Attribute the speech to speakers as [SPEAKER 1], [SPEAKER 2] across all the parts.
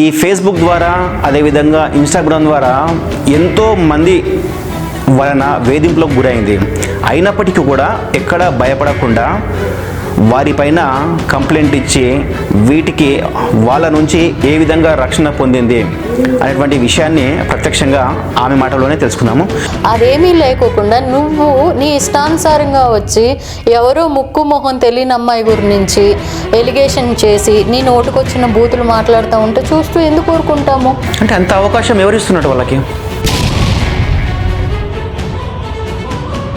[SPEAKER 1] ఈ ఫేస్బుక్ ద్వారా అదేవిధంగా ఇన్స్టాగ్రామ్ ద్వారా ఎంతో మంది వలన వేధింపులకు గురైంది. అయినప్పటికీ కూడా ఎక్కడ భయపడకుండా వారిపైన కంప్లైంట్ ఇచ్చి వీటికి వాళ్ళ నుంచి ఏ విధంగా రక్షణ పొందింది అనేటువంటి విషయాన్ని ప్రత్యక్షంగా ఆమె మాటలోనే తెలుసుకున్నాము.
[SPEAKER 2] అదేమీ లేకోకుండా నువ్వు నీ ఇష్టానుసారంగా వచ్చి ఎవరో ముక్కు మొహం తెలియని అమ్మాయి గురించి ఎలిగేషన్ చేసి నీ నోటుకొచ్చిన బూతులు మాట్లాడుతూ ఉంటే చూస్తూ ఎందుకు ఊరుకుంటాము?
[SPEAKER 1] అంటే అంత అవకాశం ఎవరు ఇస్తున్నట్టు వాళ్ళకి?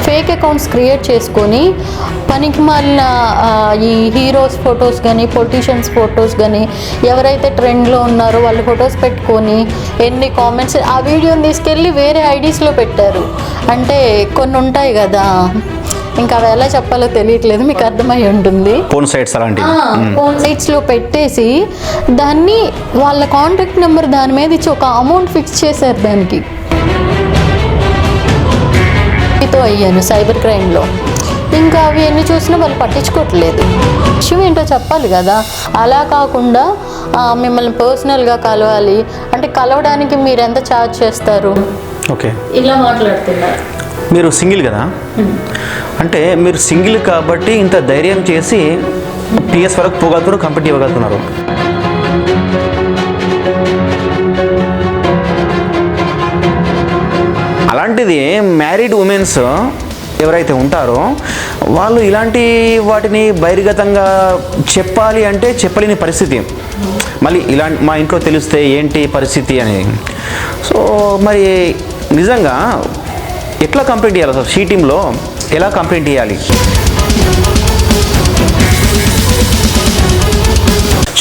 [SPEAKER 2] ఫేక్ అకౌంట్స్ క్రియేట్ చేసుకొని పనికి మాలిన ఆ, ఈ హీరోస్ ఫొటోస్ కానీ పొలిటీషియన్స్ ఫొటోస్ కానీ ఎవరైతే ట్రెండ్లో ఉన్నారో వాళ్ళ ఫొటోస్ పెట్టుకొని ఎన్ని కామెంట్స్ ఆ వీడియోని తీసుకెళ్ళి వేరే ఐడీస్లో పెట్టారు. అంటే కొన్ని ఉంటాయి కదా ఇంకా అవి ఎలా చెప్పాలో తెలియట్లేదు మీకు అర్థమై ఉంటుంది.
[SPEAKER 1] ఫోన్ సైట్స్ అలాంటివి.
[SPEAKER 2] ఫోన్ సైట్స్లో పెట్టేసి దాన్ని వాళ్ళ కాంటాక్ట్ నెంబర్ దాని మీద ఇచ్చి ఒక అమౌంట్ ఫిక్స్ చేశారు దానికి. తో అయ్యాను సైబర్ క్రైమ్లో. ఇంకా అవి ఎన్ని చూసినా వాళ్ళు పట్టించుకోవట్లేదు. విషయం ఏంటో చెప్పాలి కదా? అలా కాకుండా మిమ్మల్ని పర్సనల్గా కలవాలి. అంటే కలవడానికి మీరు ఎంత ఛార్జ్ చేస్తారు?
[SPEAKER 1] ఓకే.
[SPEAKER 2] ఇలా మాట్లాడుతున్నారు.
[SPEAKER 1] మీరు సింగిల్ కదా? అంటే మీరు సింగిల్ కాబట్టి ఇంత ధైర్యం చేసి పిఎస్ వరకు పోగలుగుతున్నారు కంపెనీ ఇవ్వగలుగుతున్నారు. అలాంటిది మ్యారీడ్ ఉమెన్స్ ఎవరైతే ఉంటారో వాళ్ళు ఇలాంటి వాటిని బహిర్గతంగా చెప్పాలి అంటే చెప్పలేని పరిస్థితి. మళ్ళీ ఇలాంటి మా ఇంట్లో తెలిస్తే ఏంటి పరిస్థితి అని. సో మరి నిజంగా ఎట్లా కంప్లైంట్ చేయాలి సార్? షీ టీంలో ఎలా కంప్లైంట్ చేయాలి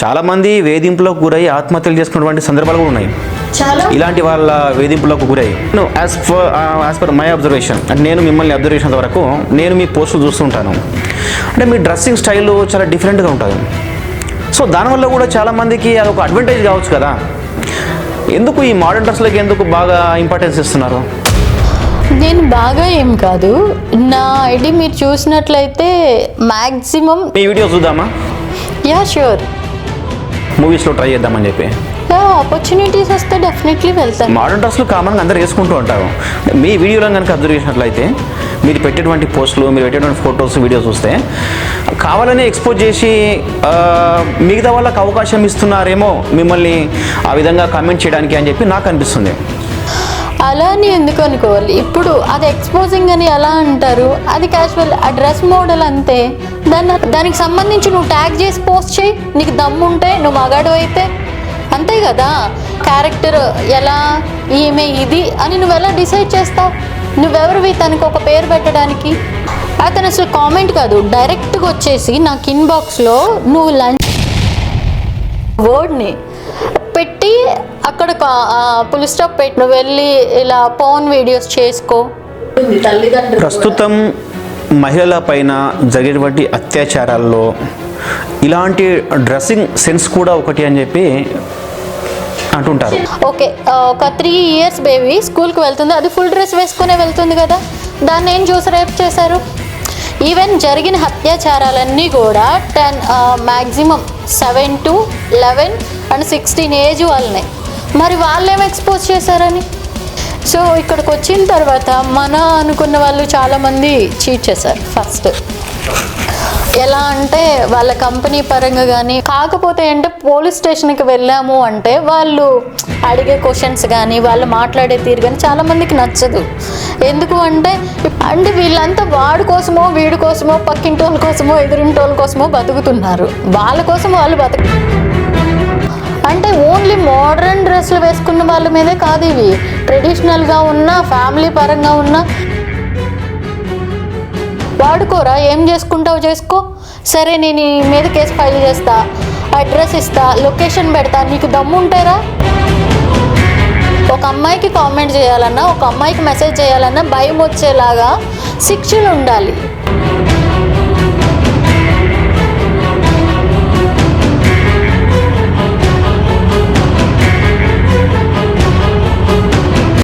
[SPEAKER 1] చాలామంది వేధింపులకు గురై ఆత్మహత్యలు చేసుకున్నటువంటి సందర్భాలు కూడా ఉన్నాయి. ఇలాంటి వాళ్ళ వేధింపులకు గురై. As per as per my observation అంటే నేను మిమ్మల్ని అబ్జర్వేషన్ వరకు నేను మీ పోస్టులు చూస్తుంటాను అంటే మీ డ్రెస్సింగ్ స్టైల్ చాలా డిఫరెంట్గా ఉంటుంది సో దానివల్ల కూడా చాలామందికి అది ఒక అడ్వాంటేజ్ కావచ్చు కదా. ఎందుకు ఈ మోడర్న్ డ్రెస్లకి ఎందుకు బాగా ఇంపార్టెన్స్ ఇస్తున్నారు?
[SPEAKER 2] నేను బాగా ఏం కాదు. నా ఐడి మీరు చూసినట్లయితే మ్యాక్సిమం
[SPEAKER 1] మీ వీడియో చూద్దామా?
[SPEAKER 2] యా ష్యూర్
[SPEAKER 1] మూవీస్లో ట్రై చేద్దామని చెప్పి.
[SPEAKER 2] ఆపర్చునిటీస్ వస్తే డెఫినెట్లీ వెళ్తాను.
[SPEAKER 1] మోడర్న్ డ్రెస్లు కామన్గా అందరూ వేసుకుంటూ ఉంటారు. మీ వీడియోలో కనుక అబ్జర్వ్ చేసినట్లయితే మీరు పెట్టేటువంటి పోస్టులు మీరు పెట్టేటువంటి ఫొటోస్ వీడియోస్ చూస్తే కావాలని ఎక్స్పోజ్ చేసి మిగతా వాళ్ళకి అవకాశం ఇస్తున్నారేమో మిమ్మల్ని ఆ విధంగా కామెంట్ చేయడానికి అని చెప్పి నాకు అనిపిస్తుంది.
[SPEAKER 2] అలా అని ఎందుకు అనుకోవాలి? ఇప్పుడు అది ఎక్స్పోజింగ్ అని ఎలా అంటారు? అది క్యాజువల్ ఆ డ్రెస్ మోడల్ అంతే. దాన్ని దానికి సంబంధించి నువ్వు ట్యాగ్ చేసి పోస్ట్ చేయి నీకు దమ్ము ఉంటే నువ్వు మగాడు అయితే అంతే కదా? క్యారెక్టర్ ఎలా ఈమె ఇది అని నువ్వు ఎలా డిసైడ్ చేస్తావు నువ్వెవరివి తనకు ఒక పేరు పెట్టడానికి? అతను అసలు కామెంట్ కాదు. డైరెక్ట్గా వచ్చేసి నాకు ఇన్బాక్స్లో నువ్వు లంచ్ వర్డ్ని పెట్టి అక్కడ పులి స్టాప్ పెట్టి నువ్వు వెళ్ళి ఇలా పవన్ వీడియోస్ చేసుకో.
[SPEAKER 1] ప్రస్తుతం మహిళల పైన జరిగేటువంటి అత్యాచారాల్లో ఇలాంటి డ్రెస్సింగ్ సెన్స్ కూడా ఒకటి అని చెప్పి అంటుంటారు.
[SPEAKER 2] ఓకే ఒక త్రీ ఇయర్స్ బేబీ స్కూల్కి వెళ్తుంది. అది ఫుల్ డ్రెస్ వేసుకునే వెళ్తుంది కదా. దాన్ని ఏం చూసి రేప్ చేశారు? ఈవెన్ జరిగిన అత్యాచారాలన్నీ కూడా ten maximum seven to eleven and sixteen age వాళ్ళని. మరి వాళ్ళేం ఎక్స్పోజ్ చేశారని? సో ఇక్కడికి వచ్చిన తర్వాత మన అనుకున్న వాళ్ళు చాలామంది చీట్ చేశారు ఫస్ట్ ఎలా అంటే వాళ్ళ కంపెనీ పరంగా కానీ కాకపోతే అంటే పోలీస్ స్టేషన్కి వెళ్ళాము అంటే వాళ్ళు అడిగే క్వశ్చన్స్ కానీ వాళ్ళు మాట్లాడే తీరు కానీ చాలామందికి నచ్చదు. ఎందుకు అంటే అంటే వీళ్ళంతా వాడి కోసమో వీడి కోసమో పక్కింటి వాళ్ళ కోసమో ఎదురింటి వాళ్ళ కోసమో బతుకుతున్నారు. వాళ్ళ కోసం వాళ్ళు బతుకు అంటే ఓన్లీ మోడర్న్ డ్రెస్సులు వేసుకున్న వాళ్ళ మీదే కాదు ఇవి. ట్రెడిషనల్గా ఉన్న ఫ్యామిలీ పరంగా ఉన్న వాడుకోరా ఏం చేసుకుంటావు చేసుకో. సరే నేను ఈ మీద కేసు ఫైల్ చేస్తా అడ్రస్ ఇస్తా లొకేషన్ పెడతా నీకు దమ్ము ఉంటారా. ఒక అమ్మాయికి కామెంట్ చేయాలన్నా ఒక అమ్మాయికి మెసేజ్ చేయాలన్నా భయం వచ్చేలాగా శిక్షలు ఉండాలి.